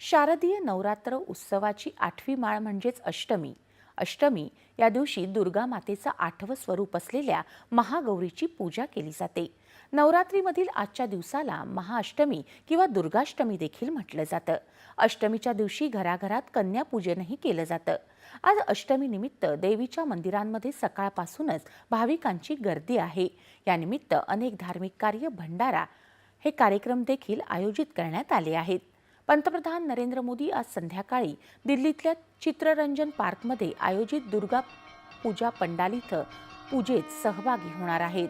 शारदीय नवरात्र उत्सवाची आठवी माळ म्हणजेच अष्टमी. अष्टमी या दिवशी दुर्गा मातेचं आठवं स्वरूप असलेल्या महागौरीची पूजा केली जाते. नवरात्रीमधील आजच्या दिवसाला महाअष्टमी किंवा दुर्गाष्टमी देखील म्हटलं जातं. अष्टमीच्या दिवशी घराघरात कन्यापूजनही केलं जातं. आज अष्टमीनिमित्त देवीच्या मंदिरांमध्ये सकाळपासूनच भाविकांची गर्दी आहे. यानिमित्त अनेक धार्मिक कार्य भंडारा हे कार्यक्रम देखील आयोजित करण्यात आले आहेत. पंतप्रधान नरेंद्र मोदी आज संध्याकाळी दिल्लीतल्या चित्ररंजन पार्कमध्ये आयोजित दुर्गा पूजा पंडाल इथं पूजेत सहभागी होणार आहेत.